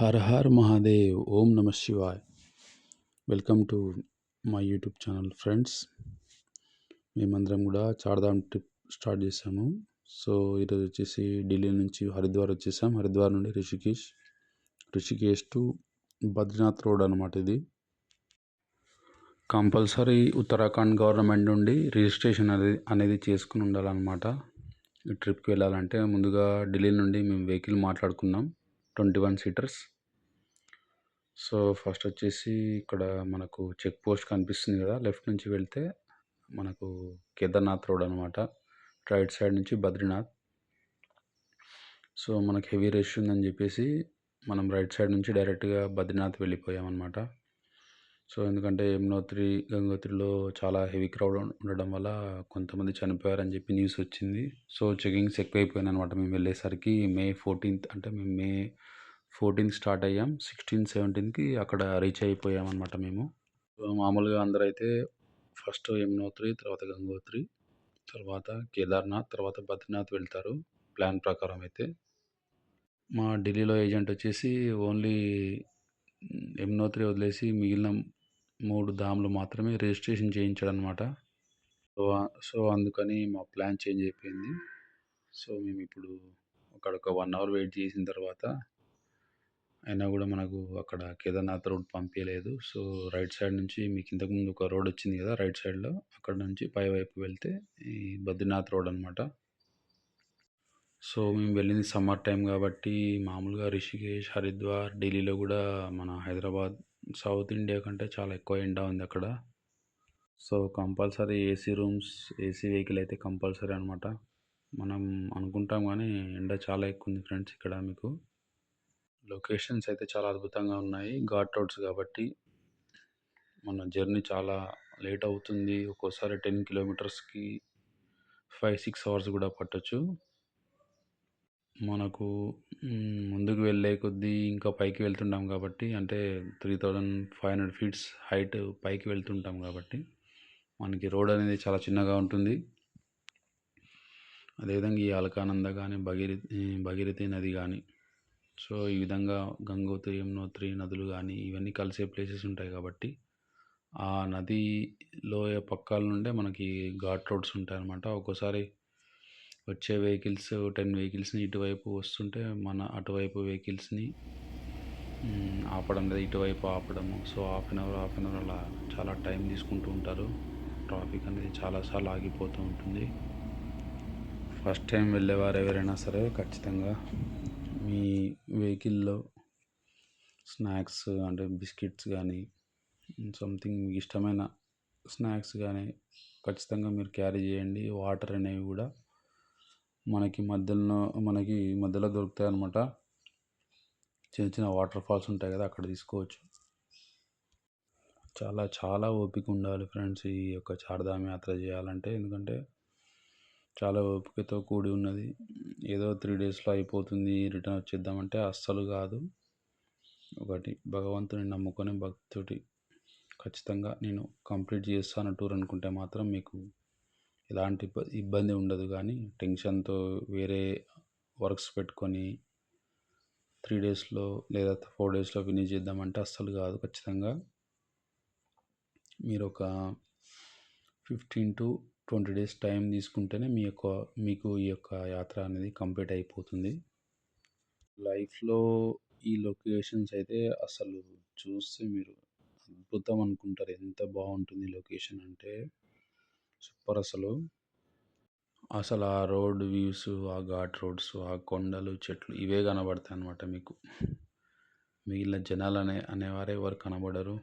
Her her Mahadev ఓం నమ Shivay. Welcome to my YouTube channel friends. మేమందరం కూడా చార్ధామ్ ట్రిప్ స్టార్ట్ చేసాము. సో ఈరోజు వచ్చేసి ఢిల్లీ నుంచి హరిద్వార్ వచ్చేసాం. హరిద్వార్ నుండి రిషికేష్ రిషికేష్ టు బద్రీనాథ్ రోడ్ అనమాట ఇది. కంపల్సరీ ఉత్తరాఖండ్ గవర్నమెంట్ నుండి రిజిస్ట్రేషన్ అనేది అనేది చేసుకుని ఉండాలన్నమాట. ఈ ట్రిప్కి వెళ్ళాలంటే ముందుగా ఢిల్లీ నుండి మేము వెహికల్ మాట్లాడుకున్నాం twenty one seaters. So first వచ్చేసి ఇక్కడ మనకు చెక్ పోస్ట్ కనిపిస్తుంది కదా లెఫ్ట్ నుంచి వెళ్తే మనకు కేదార్నాథ్ రోడ్ అనమాట రైట్ సైడ్ నుంచి బద్రీనాథ్. సో మనకు హెవీ రష్ ఉందని చెప్పేసి మనం రైట్ సైడ్ నుంచి డైరెక్ట్గా బద్రీనాథ్ వెళ్ళిపోయామన్నమాట. సో ఎందుకంటే యమునోత్రి గంగోత్రిలో చాలా హెవీ క్రౌడ్ ఉండడం వల్ల కొంతమంది చనిపోయారని చెప్పి న్యూస్ వచ్చింది. సో చెకింగ్స్ ఎక్కువైపోయినాయి అనమాట మేము వెళ్ళేసరికి మే ఫోర్టీన్త్ అంటే మేము మే ఫోర్టీన్త్ స్టార్ట్ అయ్యాం. సిక్స్టీన్ సెవెంటీన్కి అక్కడ రీచ్ అయిపోయాం అనమాట మేము మామూలుగా అందరూ అయితే ఫస్ట్ యమునోత్రి తర్వాత గంగోత్రి తర్వాత కేదార్నాథ్ తర్వాత బద్రీనాథ్ వెళ్తారు ప్లాన్ ప్రకారం అయితే. మా ఢిల్లీలో ఏజెంట్ వచ్చేసి ఓన్లీ యమునోత్రి వదిలేసి మిగిలిన మూడు ధామ్లు మాత్రమే రిజిస్ట్రేషన్ చేయించాడు అనమాట సో సో అందుకని మా ప్లాన్ చేంజ్ అయిపోయింది. సో మేము ఇప్పుడు అక్కడ ఒక వన్ అవర్ వెయిట్ చేసిన తర్వాత అయినా కూడా మనకు అక్కడ కేదార్నాథ్ రోడ్ పంపించలేదు సో రైట్ సైడ్ నుంచి మీకు ఇంతకుముందు ఒక రోడ్ వచ్చింది కదా రైట్ సైడ్లో అక్కడ నుంచి పై వైపు వెళ్తే ఈ బద్రీనాథ్ రోడ్ అనమాట సో మేము వెళ్ళింది సమ్మర్ టైం కాబట్టి మామూలుగా రిషికేష్ హరిద్వార్ ఢిల్లీలో కూడా మన హైదరాబాద్ సౌత్ ఇండియా కంటే చాలా ఎక్కువ ఎండ ఉంది అక్కడ. So compulsory AC rooms AC vehicle అయితే కంపల్సరీ అనమాట మనం అనుకుంటాం కానీ ఎండ చాలా ఎక్కువ ఉంది ఫ్రెండ్స్ ఇక్కడ మీకు. లొకేషన్స్ అయితే చాలా అద్భుతంగా ఉన్నాయి. ఘాట్ రోడ్స్ కాబట్టి మన జర్నీ చాలా లేట్ అవుతుంది. ఒక్కోసారి టెన్ కిలోమీటర్స్కి ఫైవ్ సిక్స్ అవర్స్ కూడా పట్టొచ్చు. మనకు ముందుకు వెళ్ళే కొద్దీ ఇంకా పైకి వెళ్తుంటాం కాబట్టి అంటే three thousand five hundred feets height పైకి వెళ్తుంటాం కాబట్టి మనకి రోడ్ అనేది చాలా చిన్నగా ఉంటుంది. అదేవిధంగా ఈ అలకానంద కానీ భగీరథి భగీరథి నది కానీ సో ఈ విధంగా గంగోత్రి యమునోత్రి నదులు కానీ ఇవన్నీ కలిసే ప్లేసెస్ ఉంటాయి కాబట్టి ఆ నది లోయ పక్కల నుండే మనకి ఘాట్ రోడ్స్ ఉంటాయి అన్నమాట ఒక్కోసారి వచ్చే వెహికల్స్ టెన్ వెహికల్స్ని ఇటువైపు వస్తుంటే మన అటువైపు వెహికల్స్ని ఆపడం లేదా ఇటువైపు ఆపడము. So half an hour half an hour అలా చాలా టైం తీసుకుంటూ ఉంటారు. ట్రాఫిక్ అనేది చాలాసార్లు ఆగిపోతూ ఉంటుంది. ఫస్ట్ టైం వెళ్ళేవారు ఎవరైనా సరే ఖచ్చితంగా మీ వెహికల్లో స్నాక్స్ అంటే బిస్కెట్స్ కానీ సంథింగ్ మీకు ఇష్టమైన స్నాక్స్ కానీ ఖచ్చితంగా మీరు క్యారీ చేయండి. వాటర్ అనేవి కూడా మనకి మధ్యలో మనకి మధ్యలో దొరుకుతాయి అన్నమాట. చిన్న చిన్న వాటర్ ఫాల్స్ ఉంటాయి కదా అక్కడ తీసుకోవచ్చు. చాలా చాలా ఓపిక ఉండాలి ఫ్రెండ్స్ ఈ యొక్క చార్ధామ్ యాత్ర చేయాలంటే. ఎందుకంటే చాలా ఓపికతో కూడి ఉన్నది. ఏదో త్రీ డేస్లో అయిపోతుంది రిటర్న్ వచ్చేద్దామంటే అస్సలు కాదు. ఒకటి భగవంతుని నమ్ముకొని భక్తుడి ఖచ్చితంగా నేను కంప్లీట్ చేస్తాను టూర్ అనుకుంటే మాత్రం మీకు ఎలాంటి ఇబ్బంది ఉండదు కానీ టెన్షన్తో వేరే వర్క్స్ పెట్టుకొని త్రీ డేస్లో లేదా ఫోర్ డేస్లో ఫినిష్ చేద్దామంటే అస్సలు కాదు ఖచ్చితంగా. మీరు ఒక fifteen to twenty days time తీసుకుంటేనే మీ యొక్క మీకు ఈ యొక్క యాత్ర అనేది కంప్లీట్ అయిపోతుంది. లైఫ్లో ఈ లొకేషన్స్ అయితే అసలు చూస్తే మీరు అద్భుతం అనుకుంటారు. ఎంత బాగుంటుంది లొకేషన్ అంటే. సూపర్ అసలు అసలు ఆ రోడ్ వ్యూస్ ఆ ఘాట్ రోడ్స్ ఆ కొండలు చెట్లు ఇవే కనబడతాయి అన్నమాట మీకు. మిగిలిన జనాలు అనే అనేవారే ఎవరు కనబడరు.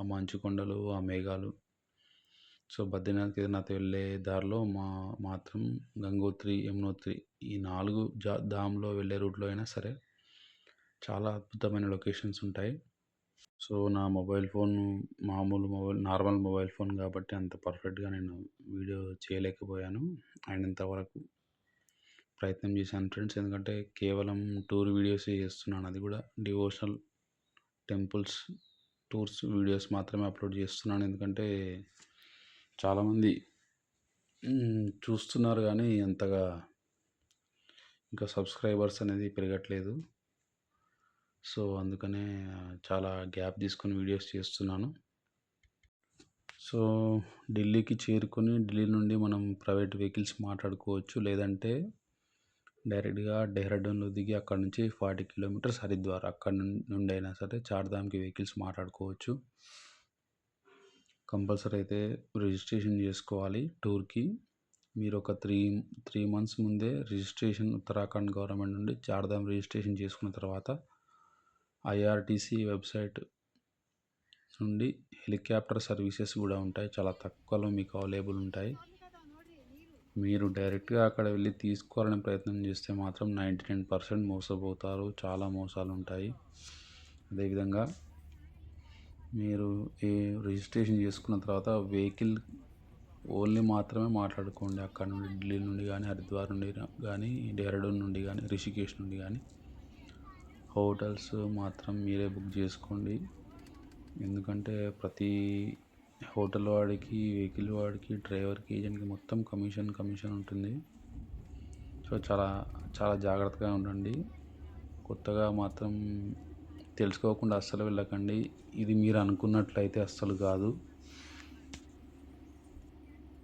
ఆ మంచు కొండలు ఆ మేఘాలు. సో బద్రీనాథ్ కేదార్నాథ్ వెళ్ళే దారిలో మా మాత్రం గంగోత్రి యమునోత్రి ఈ నాలుగు జా ధామ్లో వెళ్ళే రూట్లో అయినా సరే చాలా అద్భుతమైన లొకేషన్స్ ఉంటాయి. సో నా మొబైల్ ఫోన్ మామూలు మొబైల్ నార్మల్ మొబైల్ ఫోన్ కాబట్టి అంత పర్ఫెక్ట్గా నేను వీడియో చేయలేకపోయాను. అండ్ ఇంతవరకు ప్రయత్నం చేశాను ఫ్రెండ్స్. ఎందుకంటే కేవలం టూర్ వీడియోస్ చేస్తున్నాను. అది కూడా డివోషనల్ టెంపుల్స్ టూర్స్ వీడియోస్ మాత్రమే అప్లోడ్ చేస్తున్నాను. ఎందుకంటే చాలామంది చూస్తున్నారు కానీ అంతగా ఇంకా సబ్స్క్రైబర్స్ అనేది పెరగట్లేదు. సో అందుకనే చాలా గ్యాప్ తీసుకొని వీడియోస్ చేస్తున్నాను. సో ఢిల్లీకి చేరుకొని ఢిల్లీ నుండి మనం ప్రైవేట్ వెహికల్స్ మాట్లాడుకోవచ్చు. లేదంటే డైరెక్ట్గా డెహ్రాడూన్లో దిగి అక్కడ నుంచి ఫార్టీ కిలోమీటర్స్ హరిద్వార్ అక్కడ నుండి అయినా సరే చార్ధామ్కి వెహికల్స్ మాట్లాడుకోవచ్చు. కంపల్సరీ అయితే రిజిస్ట్రేషన్ చేసుకోవాలి టూర్కి. మీరు ఒక త్రీ త్రీ మంత్స్ ముందే రిజిస్ట్రేషన్ ఉత్తరాఖండ్ గవర్నమెంట్ నుండి చార్ధామ్ రిజిస్ట్రేషన్ చేసుకున్న తర్వాత ఐఆర్టీసీ వెబ్సైట్ నుండి హెలికాప్టర్ సర్వీసెస్ కూడా ఉంటాయి. చాలా తక్కువలో మీకు అవైలబుల్ ఉంటాయి. మీరు డైరెక్ట్గా అక్కడ వెళ్ళి తీసుకోవాలని ప్రయత్నం చేస్తే మాత్రం నైంటీ నైన్ పర్సెంట్ మోసపోతారు. చాలా మోసాలు ఉంటాయి. అదేవిధంగా మీరు ఈ రిజిస్ట్రేషన్ చేసుకున్న తర్వాత వెహికల్ ఓన్లీ మాత్రమే మాట్లాడుకోండి. అక్కడ నుండి ఢిల్లీ నుండి కానీ హరిద్వార్ నుండి కానీ డెహ్రాడూన్ నుండి కానీ రిషికేష్ నుండి కానీ. హోటల్స్ మాత్రం మీరే బుక్ చేసుకోండి. ఎందుకంటే ప్రతి హోటల్ వాడికి వెహికల్ వాడికి డ్రైవర్కి ఏజెంట్కి మొత్తం కమిషన్ కమిషన్ ఉంటుంది. సో చాలా చాలా జాగ్రత్తగా ఉండండి. కొత్తగా మాత్రం తెలుసుకోకుండా అస్సలు వెళ్ళకండి. ఇది మీరు అనుకున్నట్లయితే అస్సలు కాదు.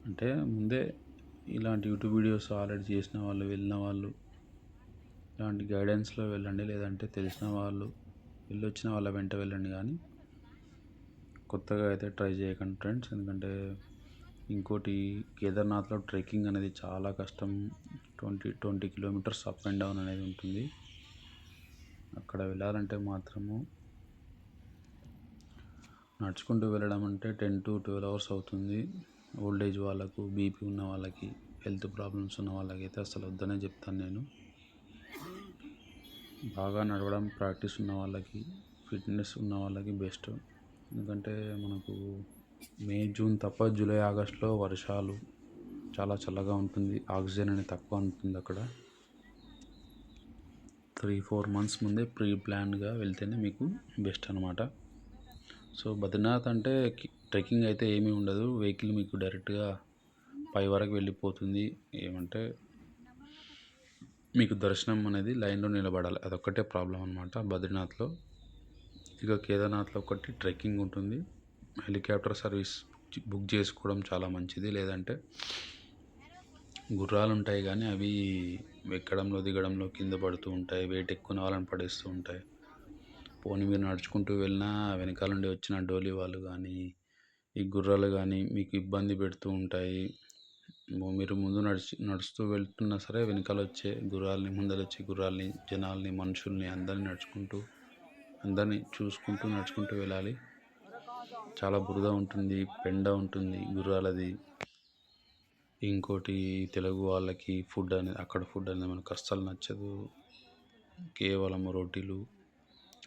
అంటే ముందే ఇలాంటి యూట్యూబ్ వీడియోస్ ఆల్రెడీ చేసిన వాళ్ళు వెళ్ళిన వాళ్ళు ఇలాంటి గైడెన్స్లో వెళ్ళండి. లేదంటే తెలిసిన వాళ్ళు వెళ్ళొచ్చిన వాళ్ళ వెంట వెళ్ళండి కానీ కొత్తగా అయితే ట్రై చేయకండి ఫ్రెండ్స్ ఎందుకంటే ఇంకోటి కేదార్నాథ్లో ట్రెక్కింగ్ అనేది చాలా కష్టం. Twenty twenty kilometres up and down అనేది ఉంటుంది. అక్కడ వెళ్ళాలంటే మాత్రము నడుచుకుంటూ వెళ్ళడం అంటే టెన్ టు ట్వెల్వ్ అవర్స్ అవుతుంది. ఓల్డ్ ఏజ్ వాళ్ళకు బీపీ ఉన్న వాళ్ళకి హెల్త్ ప్రాబ్లమ్స్ ఉన్న వాళ్ళకైతే అసలు వద్దనే చెప్తాను నేను. బాగా నడవడం ప్రాక్టీస్ ఉన్న వాళ్ళకి ఫిట్నెస్ ఉన్న వాళ్ళకి బెస్ట్. ఎందుకంటే మనకు మే జూన్ తప్ప జూలై ఆగస్టులో వర్షాలు చాలా చల్లగా ఉంటుంది. ఆక్సిజన్ అనేది తక్కువ ఉంటుంది అక్కడ. త్రీ ఫోర్ మంత్స్ ముందే ప్రీ ప్లాన్గా వెళ్తేనే మీకు బెస్ట్ అనమాట సో బద్రీనాథ్ అంటే ట్రెక్కింగ్ అయితే ఏమీ ఉండదు. వెహికల్ మీకు డైరెక్ట్గా పై వరకు వెళ్ళిపోతుంది. ఏమంటే మీకు దర్శనం అనేది లైన్లో నిలబడాలి. అదొక్కటే ప్రాబ్లం అనమాట బద్రీనాథ్లో ఇక కేదార్నాథ్లో ఒకటి ట్రెక్కింగ్ ఉంటుంది. హెలికాప్టర్ సర్వీస్ బుక్ చేసుకోవడం చాలా మంచిది. లేదంటే గుర్రాలు ఉంటాయి కానీ అవి ఎక్కడంలో దిగడంలో కింద పడుతూ ఉంటాయి. వెయిట్ ఎక్కువ వాళ్ళని పడేస్తూ ఉంటాయి. పోనీ మీరు నడుచుకుంటూ వెళ్ళినా వెనకాల నుండి వచ్చిన డోలీ వాళ్ళు కానీ ఈ గుర్రాలు కానీ మీకు ఇబ్బంది పెడుతూ ఉంటాయి. మీరు ముందు నడిచి నడుస్తూ వెళ్తున్నా సరే వెనకాల వచ్చే గుర్రాలని ముందర వచ్చే గుర్రాలని జనాల్ని మనుషుల్ని అందరిని నడుచుకుంటూ అందరినీ చూసుకుంటూ నడుచుకుంటూ వెళ్ళాలి. చాలా బురద ఉంటుంది పెండ ఉంటుంది గుర్రాలది. ఇంకోటి తెలుగు వాళ్ళకి ఫుడ్ అనేది అక్కడ ఫుడ్ అనేది మనకు అస్సలు నచ్చదు. కేవలం రొట్టెలు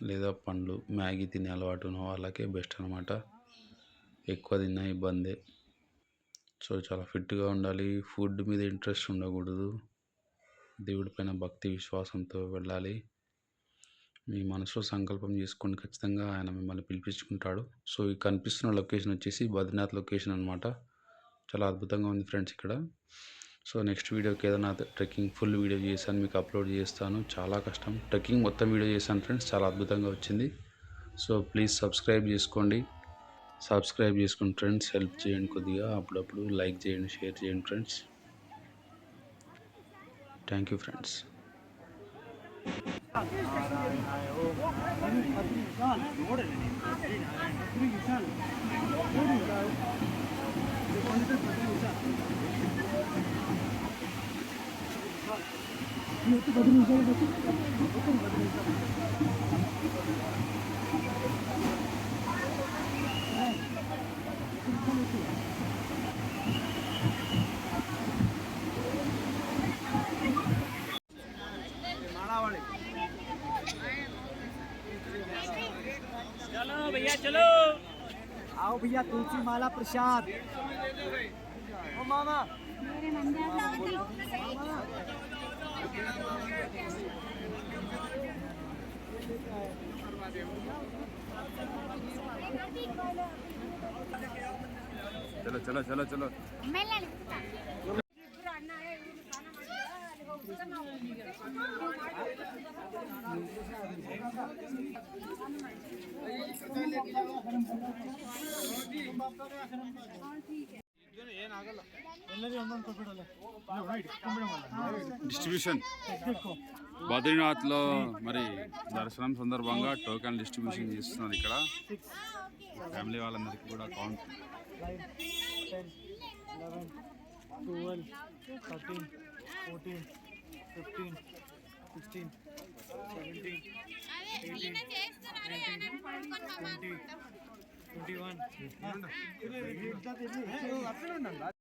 లేదా పండ్లు మ్యాగీ తినే అలవాటు ఉన్న వాళ్ళకే బెస్ట్ అనమాట ఎక్కువ తిన్నా ఇబ్బందే. సో చాలా ఫిట్గా ఉండాలి. ఫుడ్ మీద ఇంట్రెస్ట్ ఉండకూడదు. దేవుడి పైన భక్తి విశ్వాసంతో వెళ్ళాలి. మీ మనసులో సంకల్పం చేసుకోండి ఖచ్చితంగా ఆయన మిమ్మల్ని పిలిపించుకుంటాడు. సో ఈ కనిపిస్తున్న లొకేషన్ వచ్చేసి బద్రీనాథ్ లొకేషన్ అనమాట చాలా అద్భుతంగా ఉంది ఫ్రెండ్స్ ఇక్కడ. So next video Kedarnath trekking full video చేశాను మీకు అప్లోడ్ చేస్తాను. చాలా కష్టం. ట్రెక్కింగ్ మొత్తం వీడియో చేశాను ఫ్రెండ్స్. చాలా అద్భుతంగా వచ్చింది. సో ప్లీజ్ సబ్స్క్రైబ్ చేసుకోండి. సబ్స్క్రైబ్ చేసుకోండి ఫ్రెండ్స్ హెల్ప్ చేయండి కొద్దిగా. అప్పుడప్పుడు లైక్ చేయండి షేర్ చేయండి ఫ్రెండ్స్ థ్యాంక్ యూ ఫ్రెండ్స్ चलो भैया तुलसी माला प्रसाद। ओ मामा। चलो चलो चलो चलो। డిస్ట్రిబ్యూషన్. బద్రీనాథ్లో మరి దర్శనం సందర్భంగా టోకెన్ డిస్ట్రిబ్యూషన్ చేస్తున్నారు ఇక్కడ. ఫ్యామిలీ వాళ్ళందరికీ కూడా count. Twelve thirteen fourteen fifteen sixteen seventeen eighteen twenty twenty one అట్లనే ఉండండి